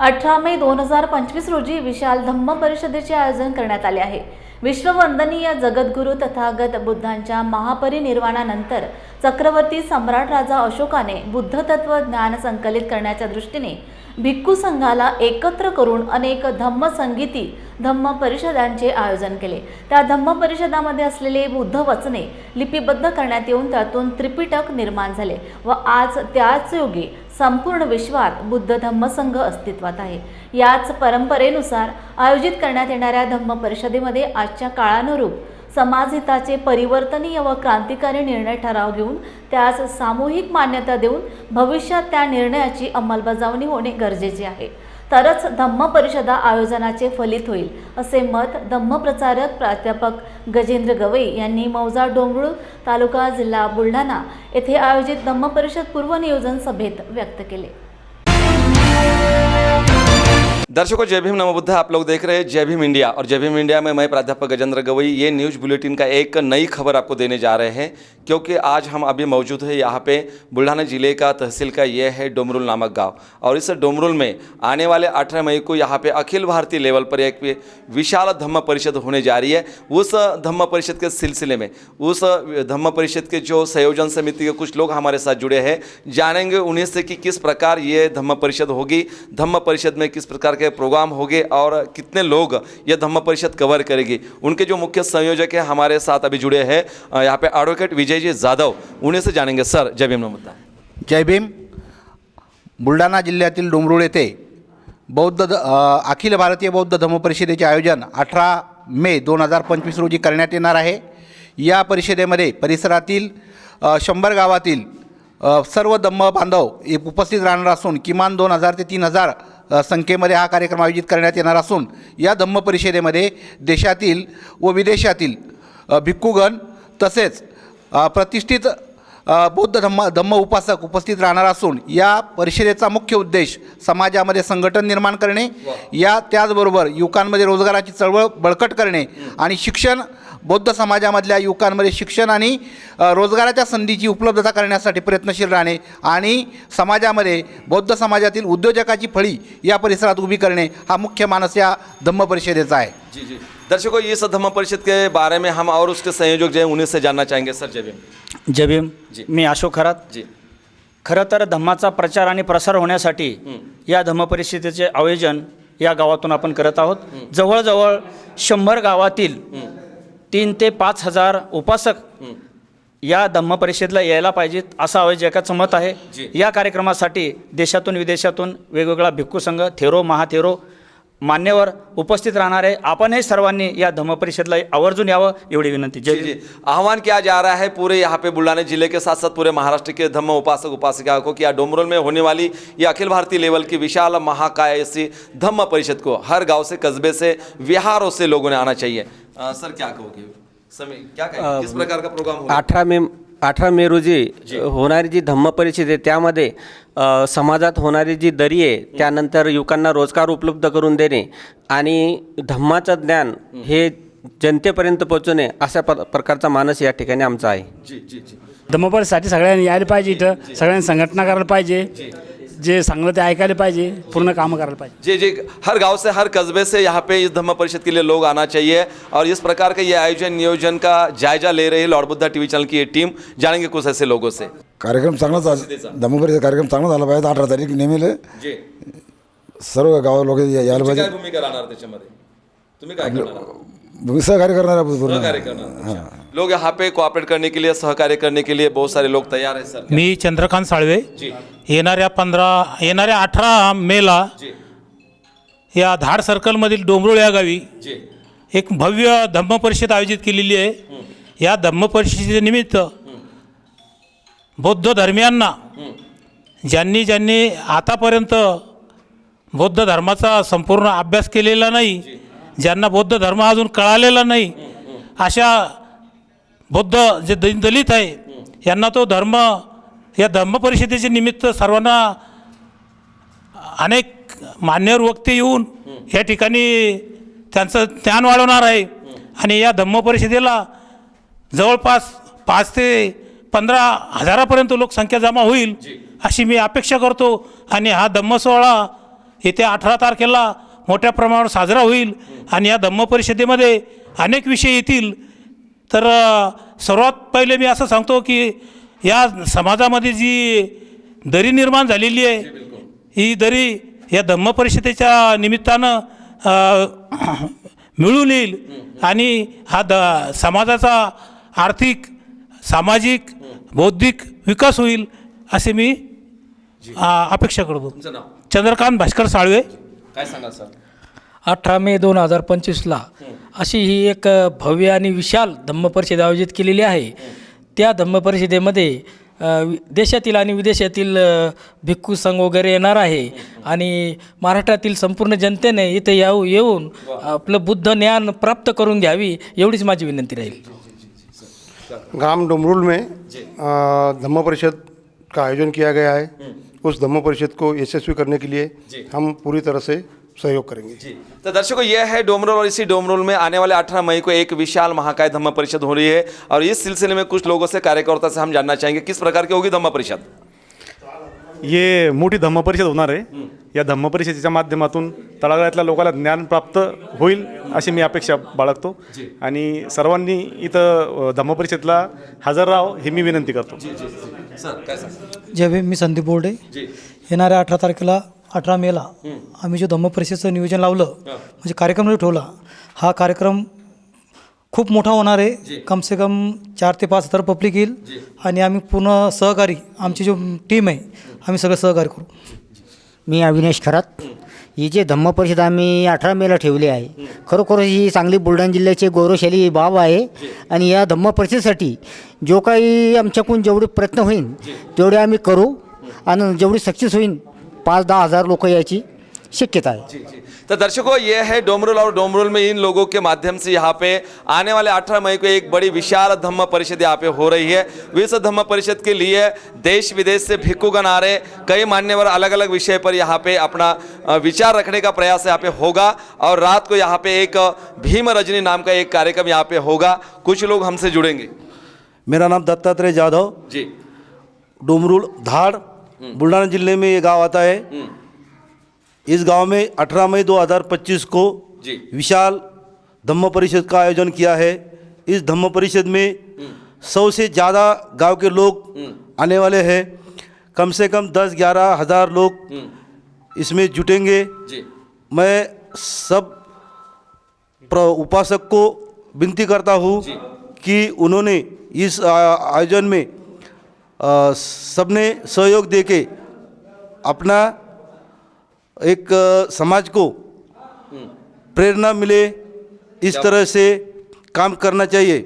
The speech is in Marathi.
अठरा मे दोन हजार पंचवीस रोजी विशाल धम्म परिषदेचे आयोजन करण्यात आले आहे. विश्ववंदनीय जगद्गुरू तथागत बुद्धांच्या महापरिनिर्वाणानंतर चक्रवर्ती सम्राट राजा अशोकाने बुद्ध तत्व ज्ञान संकलित करण्याच्या दृष्टीने भिक्खू संघाला एकत्र करून अनेक धम्म संगीती धम्म परिषदांचे आयोजन केले. त्या धम्म परिषदामध्ये असलेले बुद्ध वचने लिपिबद्ध करण्यात येऊन त्यातून त्रिपिटक निर्माण झाले व आज त्याच योगी संपूर्ण विश्वात बुद्ध धम्मसंघ अस्तित्वात आहे. याच परंपरेनुसार आयोजित करण्यात येणाऱ्या धम्म परिषदेमध्ये आजच्या काळानुरूप समाजहिताचे परिवर्तनीय व क्रांतिकारी निर्णय ठराव घेऊन त्यास सामूहिक मान्यता देऊन भविष्यात त्या निर्णयाची अंमलबजावणी होणे गरजेचे आहे. तरच धम्म परिषदा आयोजनाचे फलित होईल असे मत धम्म प्रचारक प्राध्यापक गजेंद्र गवई यांनी मौजा डोंगरुळ तालुका जिल्हा बुलढाणा येथे आयोजित धम्म परिषद पूर्वनियोजन सभेत व्यक्त केले. दर्शकों, जय भीम नमो बुद्ध, आप लोग देख रहे हैं जय भीम इंडिया। और जय भीम इंडिया में मैं प्राध्यापक गजेंद्र गवई, ये न्यूज़ बुलेटिन का एक नई खबर आपको देने जा रहे हैं, क्योंकि आज हम अभी मौजूद है यहाँ पे बुल्ढाना ज़िले का तहसील का, ये है डोमरुल नामक गाँव। और इस डोमरुल में आने वाले 18 मई को यहाँ पे अखिल भारतीय लेवल पर एक विशाल धम्म परिषद होने जा रही है। उस धम्म परिषद के सिलसिले में, उस धम्म परिषद के जो संयोजन समिति के कुछ लोग हमारे साथ जुड़े हैं, जानेंगे उन्हीं से कि किस प्रकार ये धम्म परिषद होगी, धम्म परिषद में किस प्रकार के प्रोग्राम होंगे और कितने लोग ये धम्म परिषद कवर करेगी। उनके जो मुख्य संयोजक हैं हमारे साथ अभी जुड़े हैं यहाँ पे एडवोकेट विजय जी जाधव उन्हें से जानेंगे। सर जय भीम नमस्कार जय भीम। बुलढाणा जिल्ह्यातील डोंगरुळ येथे बौद्ध अखिल भारतीय बौद्ध धम्म परिषदेचे आयोजन अठरा मे दोन हजार पंचवीस रोजी करण्यात येणार आहे. या परिषदेमध्ये परिसरातील शंभर गावातील सर्व धम्म बांधव हे उपस्थित राहणार असून किमान दोन हजार ते तीन हजार संख्येमध्ये हा कार्यक्रम आयोजित करण्यात येणार असून या धम्म परिषदेमध्ये देशातील व विदेशातील भिक्खूगण तसेच प्रतिष्ठित बौद्ध धम्म धम्म उपासक उपस्थित राहणार असून या परिषदेचा मुख्य उद्देश समाजामध्ये संघटन निर्माण करणे या त्याचबरोबर युवकांमध्ये रोजगाराची चळवळ बळकट करणे आणि शिक्षण बौद्ध समाजामधल्या युवकांमध्ये शिक्षण आणि रोजगाराच्या संधीची उपलब्धता करण्यासाठी प्रयत्नशील राहणे आणि समाजामध्ये बौद्ध समाजातील उद्योजकाची फळी या परिसरात उभी करणे हा मुख्य मानस या धम्म परिषदेचा आहे. जी जी. दर्शकों इस धम्म परिषद के बारे में हम और उसके संयोजक जो हैं उन्हीं से जानना चाहेंगे। सर जय भीम। जय भीम। जी. मी अशोक खरात। जी। खरं तर धम्माचा प्रचार आणि प्रसार होण्यासाठी या धम्म परिषदेचे आयोजन या गावातून आपण करत आहोत. जवळजवळ शंभर गावातील तीन ते पाच हजार उपासक या धम्म परिषदेला यायला पाहिजेत असं आयोजकाचं मत आहे. या कार्यक्रमासाठी देशातून विदेशातून वेगवेगळा भिक्खू संघ थेरो महाथेरो मान्यवर उपस्थित राहणार आहे आपणही सर्वांनी या धम्म परिषदेला आवर्जून यावं एवढी विनंती. जय जी. जी. आह्वान किया जा रहा है पूरे यहाँ पे बुल्ढाना जिले के साथ साथ पूरे महाराष्ट्र के धम्म उपासक उपासिका को कि डोमरोल में होने वाली ये अखिल भारतीय लेवल की विशाल महाकाय ऐसी धम्म परिषद को हर गांव से कस्बे से विहारों से लोगों ने आना चाहिए। अ, सर क्या कहोगे? समय क्या कहेंगे? किस प्रकार का प्रोग्राम होगा अठरा मे अठरा मे रोजी होणारी जी धम्म परिषद आहे त्यामध्ये अ, समाजात होणारी जी दरी आहे त्यानंतर युवकांना रोजगार उपलब्ध करून देणे आणि धम्माचं ज्ञान हे जनतेपर्यंत पोहोचवणे अशा प्र प्रकारचा मानस या ठिकाणी आमचा आहे. जी जी जी. धम्मपरीसाठी सगळ्यांनी यायला पाहिजे इथं. सगळ्यांनी संघटना करायला पाहिजे. जे सांगलं ते ऐकायला पाहिजे पूर्ण कामं करायला पाहिजे. जी जी हर गांव से हर कस्बे से यहाँ पे इस धम्म परिषद के लिए लोग आना चाहिए और इस प्रकार का ये आयोजन नियोजन का जायजा ले रही है लॉर्ड बुद्धा टीवी चैनल की ये टीम जानेंगे कुछ ऐसे लोगों से। कार्यक्रम चांगलाच धम्मपरीचा कार्यक्रम चांगला झाला पाहिजे अठरा तारीख नेमेल जी। सर्व गाव लोक यायला तुमची पाहिजे. भूमिका राहणार त्याच्यामध्ये? तुम्ही काय करणार? आहात? सहकार्य करणार आहे पूर्ण. सहकार्य करणार अच्छा. लोग यहाँ पे कोऑपरेट करने के लिए सहकार्य करने के लिए बहुत सारे लोग तैयार है सर। मी चंद्रकांत साळवे. जी. येणाऱ्या पंधरा येणाऱ्या अठरा मेला जी. या धाड सर्कलमधील डोंगरुळ या गावी जी. एक भव्य धम्म परिषद आयोजित केलेली आहे. या धम्म परिषदेनिमित्त बौद्ध धर्मियांना ज्यांनी ज्यांनी आतापर्यंत बौद्ध धर्माचा संपूर्ण अभ्यास केलेला नाही ज्यांना बौद्ध धर्म अजून कळालेला नाही अशा बौद्ध जे दलित आहे यांना तो धर्म या धम्म परिषदेचे निमित्त सर्वांना अनेक मान्यवर वक्ते येऊन या ठिकाणी त्यांचं ज्ञान वाढवणार आहे. आणि या धम्म परिषदेला जवळपास पाच ते पंधरा हजारापर्यंत लोकसंख्या जमा होईल अशी मी अपेक्षा करतो. आणि हा धम्म सोहळा येत्या अठरा तारखेला मोठ्या प्रमाणावर साजरा होईल. आणि या धम्म परिषदेमध्ये अनेक विषय येतील. तर सर्वात पहिले मी असं सांगतो की या समाजामध्ये जी दरी निर्माण झालेली आहे ही दरी या धम्म परिषदेच्या निमित्तानं मिळून येईल. आणि हा द समाजाचा आर्थिक सामाजिक बौद्धिक विकास होईल असे मी अपेक्षा करतो. चंद्रकांत भास्कर साळवे. काय सांगाल सर? अठरा मे दोन हजार पंचवीसला. अशी ही एक भव्य आणि विशाल धम्म परिषद आयोजित केलेली आहे. त्या धम्म परिषदेमध्ये देशातील आणि विदेशातील भिक्खू संघ वगैरे येणार आहे. आणि महाराष्ट्रातील संपूर्ण जनतेने इथे येऊ येऊन आपलं बुद्ध ज्ञान प्राप्त करून घ्यावी एवढीच माझी विनंती राहील. गांव डुमरुल में धम्म परिषद का आयोजन किया गया है। उस धम्म परिषद को यशस्वी करने के लिए हम पूरी तरह से सहयोग करेंगे। जी तो दर्शकों यह है डोमरोल और इसी डोमरोल में आने वाले 18 मई को एक विशाल महाकाय धम्म परिषद हो रही है और इस सिलसिले में कुछ लोगों से कार्यकर्ता से हम जानना चाहेंगे किस प्रकार की होगी धम्म परिषद। ये मोठी धम्म परिषद होणार आहे. या धम्म परिषदेच्या माध्यमातून तळागाळातल्या लोकांना ज्ञान प्राप्त होईल अशी मी अपेक्षा बाळगतो. आणि सर्वांनी इथं धम्म परिषदेला हजर राहावं हे मी विनंती करतो. सर काय सांग जय भीम मी संदीप बोर्डे. येणाऱ्या अठरा तारखेला अठरा मेला आम्ही जो धम्म परिषदेचं नियोजन लावलं म्हणजे कार्यक्रम जो ठेवला हा कार्यक्रम खूप मोठा होणार आहे. कम से कम चार ते पाच हजार पब्लिक येईल आणि आम्ही पूर्ण सहकारी आमची जो टीम आहे आम्ही सगळं सहकार्य करू. मी अविनाश खरात. ही जे धम्म परिषद आम्ही अठरा मेला ठेवली आहे खरोखर ही चांगली बुलढाणा जिल्ह्याची गौरवशाली बाब आहे आणि या धम्म परिषदेसाठी जो काही आमच्याकडून जेवढे प्रयत्न होईल तेवढे आम्ही करू आणि जेवढी सक्सेस होईल पाच दहा हज़ार लोक यायची शक्यता आहे. तो दर्शकों ये है डोमरुल और डोमरुल में इन लोगों के माध्यम से यहाँ पे आने वाले 18 मई को एक बड़ी विशाल धम्म परिषद यहाँ पे हो रही है। विश्व धम्म परिषद के लिए देश विदेश से भिक्खुगण आ रहे कई मान्यवर अलग अलग विषय पर यहाँ पे अपना विचार रखने का प्रयास यहाँ पे होगा और रात को यहाँ पे एक भीम रजनी नाम का एक कार्यक्रम यहाँ पे होगा। कुछ लोग हमसे जुड़ेंगे। मेरा नाम दत्तात्रेय जाधव। जी। डोमरुल धाड़ बुल्ढाना ज़िले में ये गाँव आता है। इस गाँव में 18 मई 2025 को जी। विशाल धम्म परिषद का आयोजन किया है। इस धम्म परिषद में सौ से ज़्यादा गाँव के लोग आने वाले हैं। कम से कम दस ग्यारह हज़ार लोग इसमें जुटेंगे। जी। मैं सब उपासक को विनती करता हूँ कि उन्होंने इस आयोजन में सबने सहयोग दे के अपना एक समाज को प्रेरणा मिले इस तरह से काम करना चाहिए।